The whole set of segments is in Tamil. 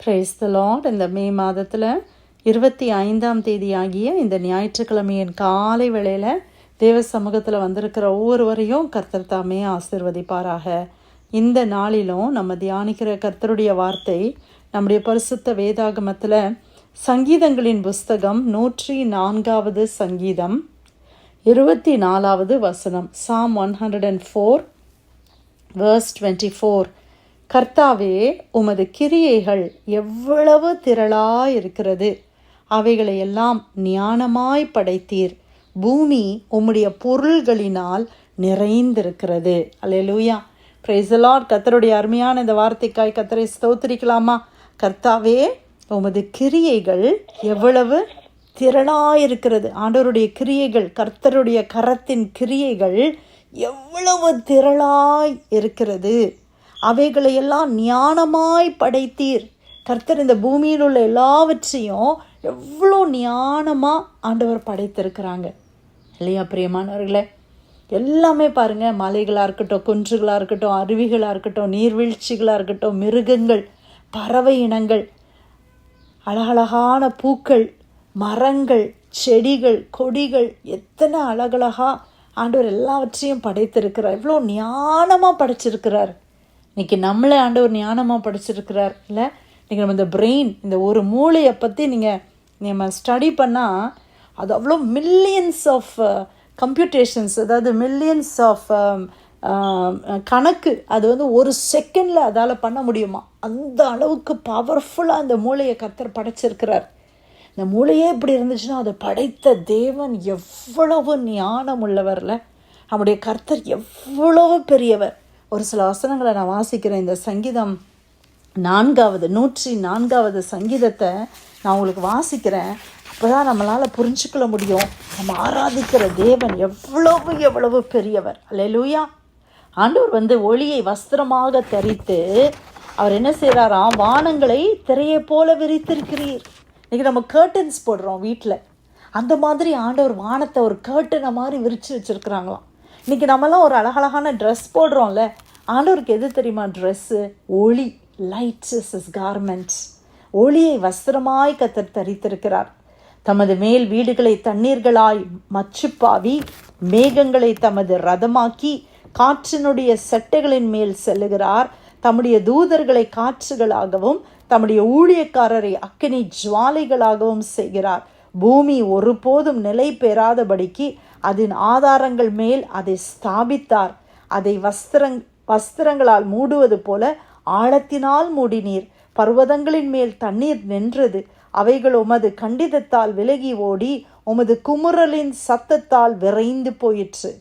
பிரைஸ் த லார்ட் இந்த மே மாதத்தில் இருபத்தி ஐந்தாம் தேதி ஆகிய இந்த ஞாயிற்றுக்கிழமையின் காலை வேளையில் தேவ சமூகத்தில் வந்திருக்கிற ஒவ்வொருவரையும் கர்த்தர் தாமே ஆசிர்வதிப்பாராக. இந்த நாளிலும் நம்ம தியானிக்கிற கர்த்தருடைய வார்த்தை நம்முடைய பரிசுத்த வேதாகமத்தில் சங்கீதங்களின் புஸ்தகம் நூற்றி நான்காவது சங்கீதம் இருபத்தி நாலாவது வசனம் psalm one hundred and four verse twenty four கர்த்தாவே உமது கிரியைகள் எவ்வளவு திரளாயிருக்கிறது. இருக்கிறது அவைகளை எல்லாம் ஞானமாய் படைத்தீர். பூமி உம்முடைய பொருள்களினால் நிறைந்திருக்கிறது. அலையலூயா பிரைஸ் லார்ட் கர்த்தருடைய அருமையான இந்த வார்த்தைக்காய் கத்தரை ஸ்தோத்திரிக்கலாமா? கர்த்தாவே உமது கிரியைகள் எவ்வளவு திரளாயிருக்கிறது. ஆண்டவருடைய கிரியைகள் கர்த்தருடைய கரத்தின் கிரியைகள் எவ்வளவு திரளாய் இருக்கிறது அவைகளை எல்லாம் ஞானமாய் படைத்தீர். கர்த்தர் இந்த பூமியில் உள்ள எல்லாவற்றையும் எவ்வளோ ஞானமாக ஆண்டவர் படைத்திருக்கிறாங்க. இல்லையா பிரியமானவர்களே? எல்லாமே பாருங்கள் மலைகளாக இருக்கட்டும் குன்றுகளாக இருக்கட்டும் அருவிகளாக இருக்கட்டும் நீர்வீழ்ச்சிகளாக இருக்கட்டும் மிருகங்கள் பறவை இனங்கள் அழகழகான பூக்கள் மரங்கள் செடிகள் கொடிகள் எத்தனை அழகழகாக ஆண்டவர் எல்லாவற்றையும் படைத்திருக்கிறார். இவ்வளோ ஞானமாக படைச்சிருக்கிறார். இன்னைக்கு நம்மளே ஆண்டவர் ஞானமாக படிச்சிருக்கிறார். இல்லை? நீங்கள் நம்ம இந்த பிரெயின் இந்த ஒரு மூளையை பற்றி நீங்கள் நம்ம ஸ்டடி பண்ணால் அது அவ்வளோ மில்லியன்ஸ் ஆஃப் கம்ப்யூட்டேஷன்ஸ் அதாவது மில்லியன்ஸ் ஆஃப் um, um, கணக்கு அது வந்து ஒரு செகண்டில் அதால் பண்ண முடியுமா? அந்த அளவுக்கு பவர்ஃபுல்லாக அந்த மூளையை கத்தர் படைச்சிருக்கிறார். இந்த மூளையே இப்படி இருந்துச்சுன்னா அதை படைத்த தேவன் எவ்வளவு ஞானம் உள்ளவரில் நம்முடைய கர்த்தர் எவ்வளவு பெரியவர். ஒரு சில வசனங்களை நான் வாசிக்கிறேன். இந்த சங்கீதம் நான்காவது நூற்றி நான்காவது சங்கீதத்தை நான் உங்களுக்கு வாசிக்கிறேன். அப்போ தான் நம்மளால் புரிஞ்சுக்கொள்ள முடியும். நம்ம ஆராதிக்கிற தேவன் எவ்வளவு எவ்வளவு பெரியவர். அல்லேலூயா. ஆண்டவர் வந்து ஒளியை வஸ்திரமாக தரித்து அவர் என்ன செய்கிறாராம் வானங்களை திரையை போல விரித்திருக்கிறீர். இன்றைக்கி நம்ம கேர்டன்ஸ் போடுறோம் வீட்டில் அந்த மாதிரி ஆண்டவர் வானத்தை ஒரு கேர்டனை மாதிரி விரித்து வச்சுருக்குறாங்களாம். இன்றைக்கி நம்மலாம் ஒரு அழகழகான ட்ரெஸ் போடுறோம்ல ஆண்டவருக்கு எது தெரியுமா? ட்ரெஸ்ஸு ஒளி லைட்ஸஸ் இஸ் கார்மெண்ட்ஸ் ஒளியை வஸ்திரமாய் கத்தர் தரித்திருக்கிறார். தமது மேல் வீடுகளை தண்ணீர்களாய் மச்சுப்பாவி மேகங்களை தமது ரதமாக்கி காற்றினுடைய செட்டைகளின் மேல் செல்லுகிறார். தம்முடைய தூதர்களை காற்றுகளாகவும் தம்முடைய ஊழியக்காரரை அக்கினி ஜுவாலைகளாகவும் செய்கிறார். பூமி ஒருபோதும் நிலை பெறாதபடிக்கு அதன் ஆதாரங்கள் மேல் அதை ஸ்தாபித்தார். அதை வஸ்திரங் வஸ்திரங்களால் மூடுவது போல ஆழத்தினால் மூடினீர். பர்வதங்களின் மேல் தண்ணீர் நின்றது. அவைகள் உமது கண்டிதத்தால் விலகி ஓடி உமது குமுறலின் சத்தத்தால் விரைந்து போயிற்று.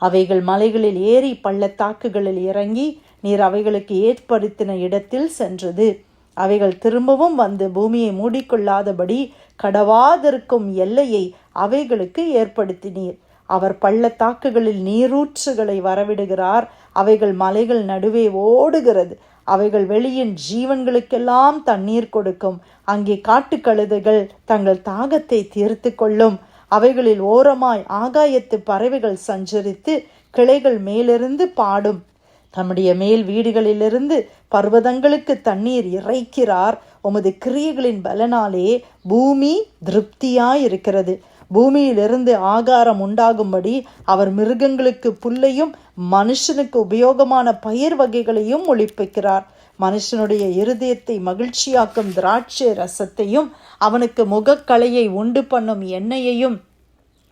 அவைகள் மலைகளில் ஏறி பள்ளத்தாக்குகளில் இறங்கி நீர் அவைகளுக்கு ஏற்படுத்தின இடத்தில் சென்றது. அவைகள் திரும்பவும் வந்து பூமியை மூடிக்கொள்ளாதபடி கடவாதிருக்கும் எல்லையை அவைகளுக்கு ஏற்படுத்தினீர். அவர் பள்ளத்தாக்குகளில் நீரூற்றுகளை வரவிடுகிறார். அவைகள் மலைகள் நடுவே ஓடுகிறது. அவைகள் வெளியின் ஜீவன்களுக்கெல்லாம் தண்ணீர் கொடுக்கும். அங்கே காட்டுக்கழுதைகள் தங்கள் தாகத்தை தீர்த்து கொள்ளும். அவைகளில் ஓரமாய் ஆகாயத்து பறவைகள் சஞ்சரித்து கிளைகள் மேலிருந்து பாடும். தம்முடைய மேல் வீடுகளிலிருந்து பர்வதங்களுக்கு தண்ணீர் இறைக்கிறார். உமது கிரியைகளின் பலனாலே பூமி திருப்தியாயிருக்கிறது. பூமியிலிருந்து ஆகாரம் உண்டாகும்படி அவர் மிருகங்களுக்கு புல்லையும் மனுஷனுக்கு உபயோகமான பயிர் வகைகளையும் ஒழிப்பிக்கிறார். மனுஷனுடைய இருதயத்தை மகிழ்ச்சியாக்கும் திராட்சை ரசத்தையும் அவனுக்கு முகக்கலையை உண்டு பண்ணும் எண்ணெயையும்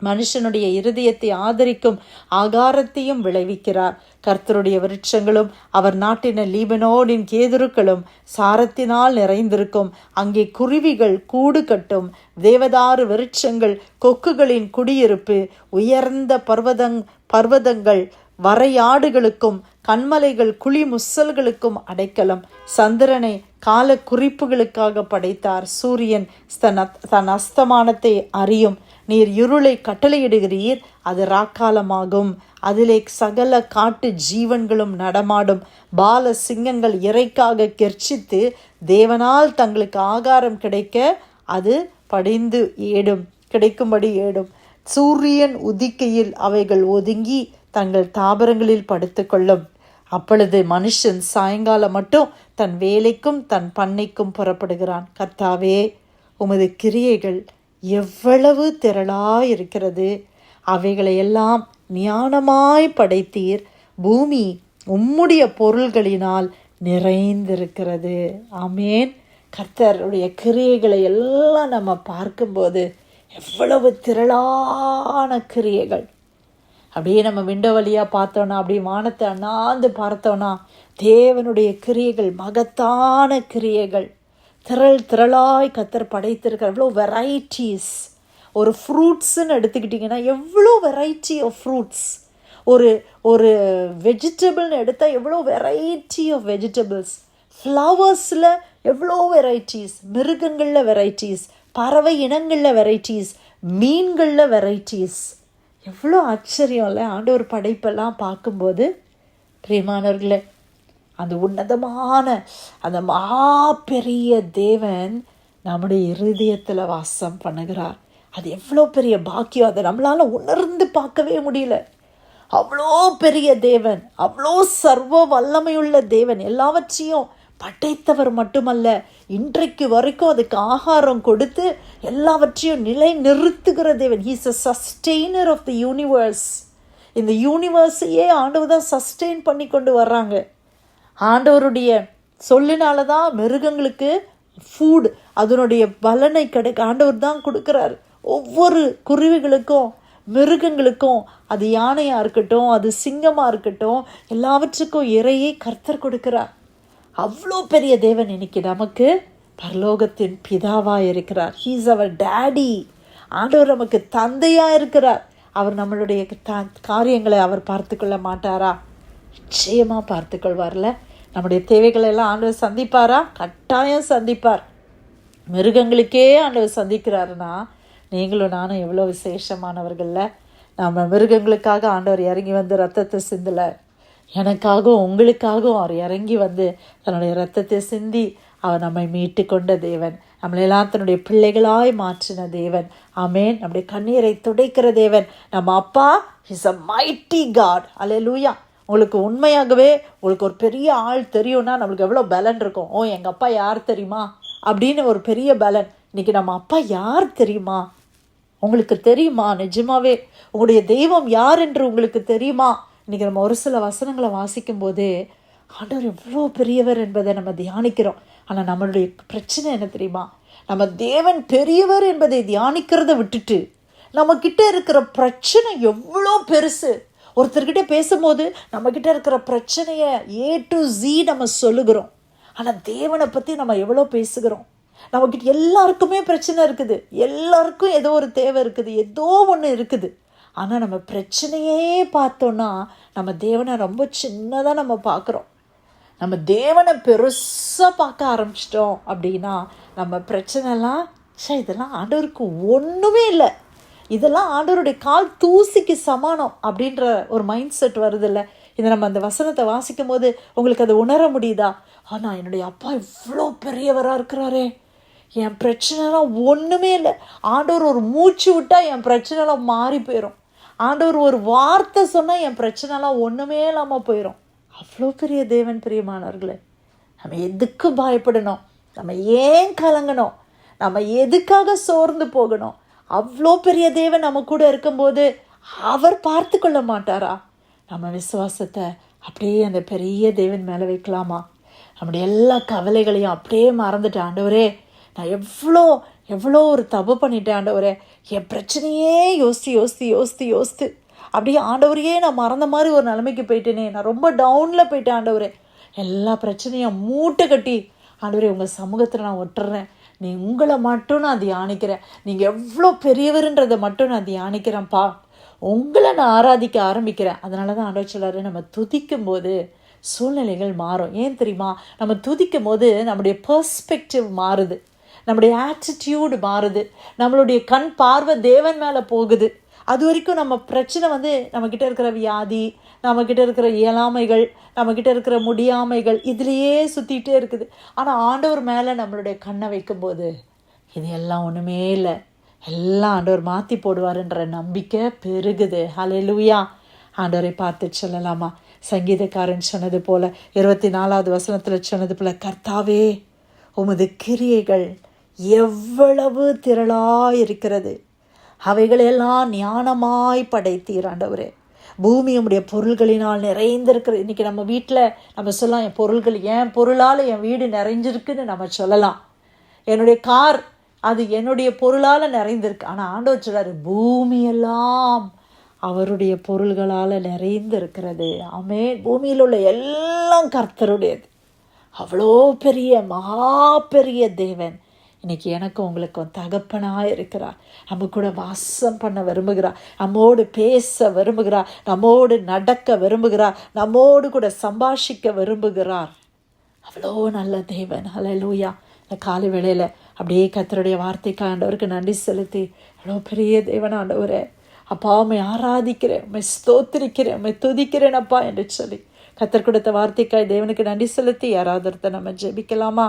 மனுஷனுடைய இருதயத்தை ஆதரிக்கும் ஆகாரத்தையும் விளைவிக்கிறார். கர்த்தருடைய விருட்சங்களும் அவர் நாட்டின லீபனோடின் கேதுருக்களும் சாரத்தினால் நிறைந்திருக்கும். அங்கே குருவிகள் கூடு கட்டும். தேவதாறு விருட்சங்கள் கொக்குகளின் குடியிருப்பு உயர்ந்த பர்வதங் பர்வதங்கள் வரையாடுகளுக்கும் கண்மலைகள் குழி முசல்களுக்கும் அடைக்கலம். சந்திரனை கால குறிப்புகளுக்காக படைத்தார். சூரியன் தன் தன் அஸ்தமானத்தை அறியும். நீர் இருளை கட்டளையிடுகிறீர் அது ராக்காலமாகும். அதிலே சகல காட்டு ஜீவன்களும் நடமாடும். பால சிங்கங்கள் இறைக்காக கெர்ச்சித்து தேவனால் தங்களுக்கு ஆகாரம் கிடைக்க அது படிந்து ஏடும் கிடைக்கும்படி ஏடும். சூரியன் உதிக்கையில் அவைகள் ஒதுங்கி தங்கள் தாபரங்களில் படுத்துக்கொள்ளும். அப்பொழுது மனுஷன் சாயங்காலம் மட்டும் தன் வேலைக்கும் தன் பண்ணைக்கும் புறப்படுகிறான். கர்த்தாவே உமது கிரியைகள் எவ்வளவு திரளாயிருக்கிறது. அவைகளையெல்லாம் ஞானமாய் படைத்தீர். பூமி உம்முடைய பொருள்களினால் நிறைந்திருக்கிறது. ஆமேன். கர்த்தருடைய கிரியைகளை எல்லாம் நம்ம பார்க்கும்போது எவ்வளவு திரளான கிரியைகள். அப்படியே நம்ம விண்டோ வழியாக பார்த்தோன்னா அப்படியே வானத்தை அண்ணாந்து பார்த்தோன்னா தேவனுடைய கிரியைகள் மகத்தான கிரியைகள். திரள் திரளாய் கத்தர் படைத்திருக்கிற எவ்வளோ வெரைட்டிஸ் ஒரு ஃப்ரூட்ஸுன்னு எடுத்துக்கிட்டிங்கன்னா எவ்வளோ வெரைட்டி ஆஃப் ஃப்ரூட்ஸ் ஒரு ஒரு வெஜிடபிள்னு எடுத்தால் எவ்வளோ வெரைட்டி ஆஃப் வெஜிடபிள்ஸ் ஃப்ளவர்ஸில் எவ்வளோ வெரைட்டிஸ் மிருகங்களில் வெரைட்டிஸ் பறவை இனங்களில் வெரைட்டிஸ் மீன்களில் வெரைட்டிஸ் எவ்வளோ ஆச்சரியம் இல்லை? ஆண்டவர் படைப்பெல்லாம் பார்க்கும்போது. பிரியமானவர்களே அந்த உன்னதமான அந்த மகா பெரிய தேவன் நம்முடைய இருதயத்தில் வாசம் பண்ணுகிறார். அது எவ்வளோ பெரிய பாக்கியம். அதை நம்மளால் உணர்ந்து பார்க்கவே முடியல. அவ்வளோ பெரிய தேவன் அவ்வளோ சர்வ வல்லமையுள்ள தேவன். எல்லாவற்றையும் படைத்தவர் மட்டுமல்ல இன்றைக்கு வரைக்கும் அதுக்கு ஆகாரம் கொடுத்து எல்லாவற்றையும் நிலை நிறுத்துகிற தேவன் he's a sustainer of the universe இந்த யூனிவர்ஸையே ஆண்டவர் தான் சஸ்டெயின் பண்ணி கொண்டு வர்றாங்க. ஆண்டவருடைய சொல்லினால தான் மிருகங்களுக்கு ஃபுட் அதனுடைய பலனை கிடைக்க ஆண்டவர் தான் கொடுக்குறாரு. ஒவ்வொரு குருவிகளுக்கும் மிருகங்களுக்கும் அது யானையாக இருக்கட்டும் அது சிங்கமாக இருக்கட்டும் எல்லாவற்றுக்கும் இறையை கர்த்தர் கொடுக்கிறார். அவ்வளோ பெரிய தேவன் இன்னைக்கு நமக்கு பரலோகத்தின் பிதாவாக இருக்கிறார். ஹீஸ் அவர் டேடி ஆண்டவர் நமக்கு தந்தையாக இருக்கிறார். அவர் நம்மளுடைய த காரியங்களை அவர் பார்த்து கொள்ள மாட்டாரா? நிச்சயமாக பார்த்துக்கொள்வார்ல. நம்முடைய தேவைகளை எல்லாம் ஆண்டவர் சந்திப்பாரா? கட்டாயம் சந்திப்பார். மிருகங்களுக்கே ஆண்டவர் சந்திக்கிறாருன்னா நீங்களும் நானும் எவ்வளோ விசேஷமானவர்களில். நம்ம மிருகங்களுக்காக ஆண்டவர் இறங்கி வந்து ரத்தத்தை சிந்தலை. எனக்காகவும் உங்களுக்காகவும் அவர் இறங்கி வந்து தன்னுடைய ரத்தத்தை சிந்தி அவர் நம்மை மீட்டு கொண்ட தேவன். நம்மளெல்லாம் தன்னுடைய பிள்ளைகளாய் மாற்றின தேவன். ஆமேன். நம்முடைய கண்ணீரை துடைக்கிற தேவன். நம்ம அப்பா இஸ் அ மைட்டி காட் அலே லூயா உங்களுக்கு உண்மையாகவே உங்களுக்கு ஒரு பெரிய ஆள் தெரியும்னா நம்மளுக்கு எவ்வளோ பலன் இருக்கும். ஓ எங்கள் அப்பா யார் தெரியுமா? அப்படின்னு ஒரு பெரிய பலன். இன்றைக்கி நம்ம அப்பா யார் தெரியுமா? உங்களுக்கு தெரியுமா? நிஜமாவே உங்களுடைய தெய்வம் யார் என்று உங்களுக்கு தெரியுமா? இன்றைக்கி நம்ம ஒரு சில வசனங்களை வாசிக்கும் போது ஆண்டவர் எவ்வளோ பெரியவர் என்பதை நம்ம தியானிக்கிறோம். ஆனால் நம்மளுடைய பிரச்சனை என்ன தெரியுமா? நம்ம தேவன் பெரியவர் என்பதை தியானிக்கிறத விட்டுட்டு நம்மக்கிட்ட இருக்கிற பிரச்சனை எவ்வளோ பெருசு. ஒருத்தர்கிட்ட பேசும்போது நம்மக்கிட்ட இருக்கிற பிரச்சனையை ஏ டு ஜி நம்ம சொல்லுகிறோம். ஆனால் தேவனை பற்றி நம்ம எவ்வளோ பேசுகிறோம்? நம்மக்கிட்ட எல்லாருக்குமே பிரச்சனை இருக்குது. எல்லாருக்கும் ஏதோ ஒரு தேவை இருக்குது. ஏதோ ஒன்று இருக்குது. ஆனால் நம்ம பிரச்சனையே பார்த்தோன்னா நம்ம தேவனை ரொம்ப சின்னதாக நம்ம பார்க்குறோம். நம்ம தேவனை பெருசாக பார்க்க ஆரம்பிச்சிட்டோம் அப்படின்னா நம்ம பிரச்சனைலாம் சே இதெல்லாம் ஆண்டவருக்கு ஒன்றுமே இல்லை. இதெல்லாம் ஆண்டவருடைய கால் தூசிக்கு சமானம் அப்படின்ற ஒரு மைண்ட் செட் வருது இல்லை இதை நம்ம அந்த வசனத்தை வாசிக்கும் போது உங்களுக்கு அதை உணர முடியுதா? ஆனால் என்னுடைய அப்பா இவ்வளோ பெரியவராக இருக்கிறாரே. என் பிரச்சனைலாம் ஒன்றுமே இல்லை. ஆண்டவர் ஒரு மூச்சு விட்டால் என் பிரச்சனைலாம் மாறி போயிடும் ஆண்டவர் ஒரு வார்த்தை சொன்னால் என் பிரச்சனைலாம் ஒன்றுமே இல்லாமல் போயிடும் அவ்வளோ பெரிய தேவன் பிரியமானவர்களே. நம்ம எதுக்கு பயப்படணும்? நம்ம ஏன் கலங்கணும்? நம்ம எதுக்காக சோர்ந்து போகணும்? அவ்வளோ பெரிய தேவன் நம்ம கூட இருக்கும்போது அவர் பார்த்து கொள்ள மாட்டாரா? நம்ம விசுவாசத்தை அப்படியே அந்த பெரிய தேவன் மேலே வைக்கலாமா? நம்முடைய எல்லா கவலைகளையும் அப்படியே மறந்துட்டு ஆண்டவரே நான் எவ்வளோ எவ்வளோ ஒரு தப்பு பண்ணிட்டேன் ஆண்டவரே. என் பிரச்சனையே யோசித்து யோசித்து யோசித்து யோசித்து அப்படியே ஆண்டவரையே நான் மறந்த மாதிரி ஒரு நிலைமைக்கு போயிட்டேனே. நான் ரொம்ப டவுனில் போயிட்டேன் ஆண்டவரே. எல்லா பிரச்சனையும் மூட்டை கட்டி ஆண்டவரே உங்கள் சமூகத்தில் நான் ஒட்டுறேன். நீ உங்களை மட்டும் நான் தியானிக்கிறேன். நீங்கள் எவ்வளோ பெரியவருன்றதை மட்டும் நான் தியானிக்கிறேன்ப்பா. உங்களை நான் ஆராதிக்க ஆரம்பிக்கிறேன். அதனால தான் ஆண்டவர் நம்ம துதிக்கும் போது சூழ்நிலைகள் மாறும். ஏன் தெரியுமா? நம்ம துதிக்கும் போது நம்முடைய பர்ஸ்பெக்டிவ் மாறுது. நம்முடைய ஆட்டிடியூடு மாறுது. நம்மளுடைய கண் பார்வை தேவன் மேலே போகுது. அது வரைக்கும் நம்ம பிரச்சனை வந்து நம்மக்கிட்ட இருக்கிற வியாதி நம்மக்கிட்ட இருக்கிற இயலாமைகள் நம்மக்கிட்ட இருக்கிற முடியாமைகள் இதுலேயே சுற்றிகிட்டே இருக்குது. ஆனால் ஆண்டவர் மேலே நம்மளுடைய கண்ணை வைக்கும்போது இது எல்லாம் ஒன்றுமே இல்லை. எல்லாம் ஆண்டவர் மாற்றி போடுவாருன்ற நம்பிக்கை பெருகுது. ஹலே லூயா ஆண்டவரை பார்த்து சொல்லலாமா? சங்கீதக்காரன் சொன்னது போல இருபத்தி நாலாவது வசனத்தில் சொன்னது போல கர்த்தாவே உமது கிரியைகள் எவ்வளவு திரளாக இருக்கிறது அவைகளெல்லாம் ஞானமாய் படைத்தீர் ஆண்டவரே. பூமி உடைய பொருள்களினால் நிறைந்திருக்கிறது. இன்றைக்கி நம்ம வீட்டில் நம்ம சொல்லலாம் என் பொருள்கள் என் பொருளால் என் வீடு நிறைஞ்சிருக்குன்னு நம்ம சொல்லலாம். என்னுடைய கார் அது என்னுடைய பொருளால் நிறைந்திருக்கு. ஆனால் ஆண்டவர் சொல்கிறார் பூமியெல்லாம் அவருடைய பொருள்களால் நிறைந்திருக்கிறது. ஆமே பூமியில் உள்ள எல்லாம் கர்த்தருடையது. அவ்வளோ பெரிய மகா பெரிய தேவன். இன்னைக்கு எனக்கும் உங்களுக்கும் தகப்பனாக இருக்கிறார். நம்ம கூட வாசம் பண்ண விரும்புகிறார். நம்மோடு பேச விரும்புகிறார். நம்மோடு நடக்க விரும்புகிறார். நம்மோடு கூட சம்பாஷிக்க விரும்புகிறார். அவ்வளோ நல்ல தேவன். லூயா இந்த காலை வேளையில் அப்படியே கத்தருடைய வார்த்தைக்கு ஆண்டவருக்கு நன்றி செலுத்தி அவ்வளோ பெரிய தேவன் ஆண்டவரே. அப்பா உண்மை ஆராதிக்கிறேன். உண்மை ஸ்தோத்திரிக்கிறேன். உண்மை துதிக்கிறேன் அப்பா என்று சொல்லி கத்தர் கொடுத்த வார்த்தைக்காய் தேவனுக்கு நன்றி செலுத்தி யாராவது ஒருத்தர் நம்ம ஜெபிக்கலாமா?